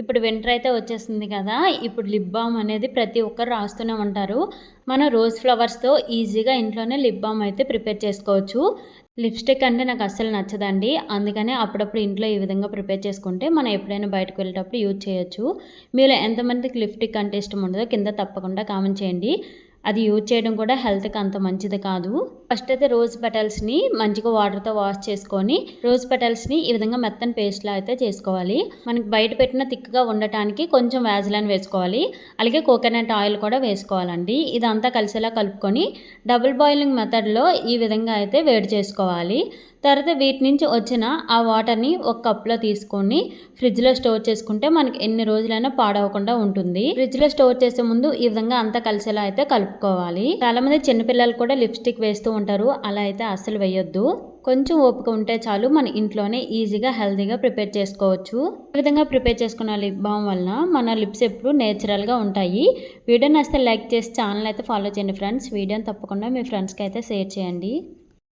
ఇప్పుడు వింటర్ అయితే వచ్చేస్తుంది కదా ఇప్పుడు లిప్ బామ్ అనేది ప్రతి ఒక్కరు రాస్తూనే ఉంటారు. మనం రోజ్ ఫ్లవర్స్తో ఈజీగా ఇంట్లోనే లిప్ బామ్ అయితే ప్రిపేర్ చేసుకోవచ్చు. లిప్స్టిక్ అంటే నాకు అస్సలు నచ్చదండి. అందుకనే అప్పుడప్పుడు ఇంట్లో ఈ విధంగా ప్రిపేర్ చేసుకుంటే మనం ఎప్పుడైనా బయటకు వెళ్ళేటప్పుడు యూజ్ చేయొచ్చు. మీలో ఎంతమందికి లిప్స్టిక్ అంటే ఇష్టం ఉండదో కింద తప్పకుండా కామెంట్ చేయండి. అది యూజ్ చేయడం కూడా హెల్త్కి అంత మంచిది కాదు. ఫస్ట్ అయితే రోజ్ పెటల్స్ని మంచిగా వాటర్తో వాష్ చేసుకొని రోజ్ పెటల్స్ని ఈ విధంగా మెత్తని పేస్ట్లా అయితే చేసుకోవాలి. మనకి బయట పెట్టిన థిక్గా ఉండటానికి కొంచెం వ్యాజిలైన్ వేసుకోవాలి. అలాగే కోకోనట్ ఆయిల్ కూడా వేసుకోవాలండి. ఇదంతా కలిసేలా కలుపుకొని డబుల్ బాయిలింగ్ మెథడ్లో ఈ విధంగా అయితే వేడి చేసుకోవాలి. తర్వాత వీటి నుంచి వచ్చిన ఆ వాటర్ని ఒక కప్లో తీసుకొని ఫ్రిడ్జ్లో స్టోర్ చేసుకుంటే మనకి ఎన్ని రోజులైనా పాడవకుండా ఉంటుంది. ఫ్రిడ్జ్లో స్టోర్ చేసే ముందు ఈ విధంగా అంతా కలిసేలా అయితే కలుపుకోవాలి. చాలా మంది చిన్నపిల్లలు కూడా లిప్స్టిక్ వేస్తూ ఉంటారు. అలా అయితే అస్సలు వేయొద్దు. కొంచెం ఓపిక ఉంటే చాలు మన ఇంట్లోనే ఈజీగా హెల్తీగా ప్రిపేర్ చేసుకోవచ్చు. ఈ విధంగా ప్రిపేర్ చేసుకున్న లిప్ బామ్ వలన మన లిప్స్ ఎప్పుడు నేచురల్గా ఉంటాయి. వీడియో నచ్చితే లైక్ చేసి ఛానల్ అయితే ఫాలో చేయండి ఫ్రెండ్స్. వీడియోని తప్పకుండా మీ ఫ్రెండ్స్కి అయితే షేర్ చేయండి.